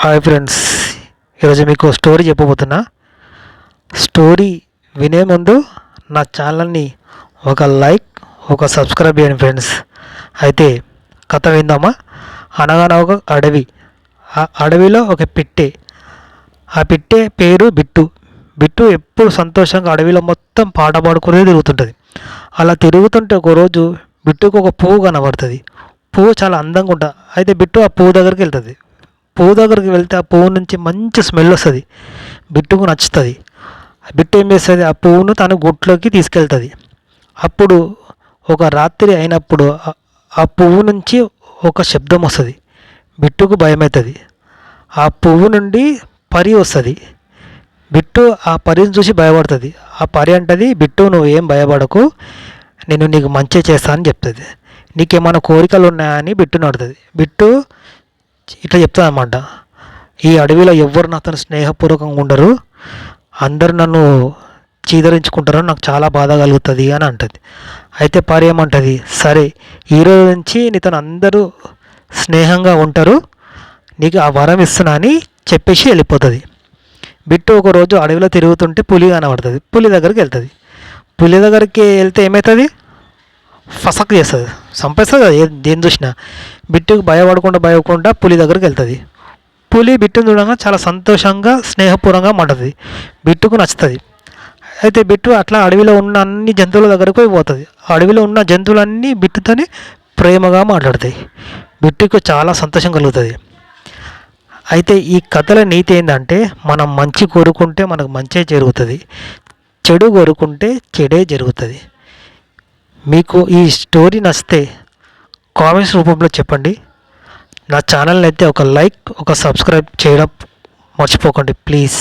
Hi friends ఈరోజు మీకు story చెప్పబోతున్నా. Story వినే ముందు నా ఛానల్ని ఒక లైక్ ఒక సబ్స్క్రైబ్ చేయండి ఫ్రెండ్స్ అయితే కథ విందామా? అనగానే ఒక అడవి. ఆ అడవిలో ఒక పిట్టె. ఆ పిట్టే పేరు బిట్టు. బిట్టు ఎప్పుడు సంతోషంగా అడవిలో మొత్తం పాట పాడుకునే తిరుగుతుంటుంది. అలా తిరుగుతుంటే ఒకరోజు బిట్టుకు ఒక పువ్వు కనబడుతుంది. పువ్వు చాలా అందంగా ఉంటుంది అయితే బిట్టు ఆ పువ్వు దగ్గరికి వెళ్తుంది. పువ్వు దగ్గరికి వెళ్తే ఆ పువ్వు నుంచి మంచి స్మెల్ వస్తుంది. బిట్టుకు నచ్చుతుంది. బిట్టు ఏం చేస్తుంది? ఆ పువ్వును తన గుట్లోకి తీసుకెళ్తుంది. అప్పుడు ఒక రాత్రి అయినప్పుడు ఆ- పువ్వు నుంచి ఒక శబ్దం వస్తుంది. బిట్టుకు భయమవుతుంది ఆ పువ్వు నుండి పరి వస్తుంది. బిట్టు ఆ పరిని చూసి భయపడుతుంది. ఆ పరి అంటది బిట్టు నువ్వు ఏం భయపడకు. నేను నీకు మంచి చేస్తానని చెప్తుంది. నీకేమైనా కోరికలు ఉన్నాయని బిట్టును అడుగుతుంది. బిట్టు ఇట్లా చెప్తానమాట ఈ అడవిలో ఎవ్వరు నాతో స్నేహపూర్వకంగా ఉండరు. అందరు నన్ను చీదరించుకుంటారు నాకు చాలా బాధ కలుగుతుంది అని అంటుంది. అయితే పరి ఏమంటుంది? సరే ఈరోజు నుంచి నీతో అందరూ స్నేహంగా ఉంటారు. నీకు ఆ వరం ఇస్తున్నా అని చెప్పేసి వెళ్ళిపోతుంది. బిట్టు ఒకరోజు అడవిలో తిరుగుతుంటే పులి కనబడుతుంది. పులి దగ్గరికి వెళ్తుంది. పులి దగ్గరికి వెళ్తే ఏమవుతుంది? ఫసక్ చేస్తుంది. చంపేస్తుంది కదా దేని చూసినా. బిట్టుకు భయపడకుండా భయపడకుండా పులి దగ్గరికి వెళ్తుంది. పులి బిట్టును చూడగా చాలా సంతోషంగా స్నేహపూర్వంగా మాట్లాడుతుంది. బిట్టుకు నచ్చుతుంది. అయితే బిట్టు అట్లా అడవిలో ఉన్న అన్ని జంతువుల దగ్గరకు పోతుంది. అడవిలో ఉన్న జంతువులన్నీ బిట్టుతోనే ప్రేమగా మాట్లాడతాయి. బిట్టుకు చాలా సంతోషం కలుగుతుంది. అయితే ఈ కథల నీతి ఏంటంటే మనం మంచి కోరుకుంటే మనకు మంచే జరుగుతుంది. చెడు కోరుకుంటే చెడే జరుగుతుంది. మీకు ఈ స్టోరీ నచ్చితే కామెంట్స్ రూపంలో చెప్పండి. నా ఛానల్ని అయితే ఒక లైక్ ఒక సబ్స్క్రైబ్ చేయడం మర్చిపోకండి ప్లీజ్.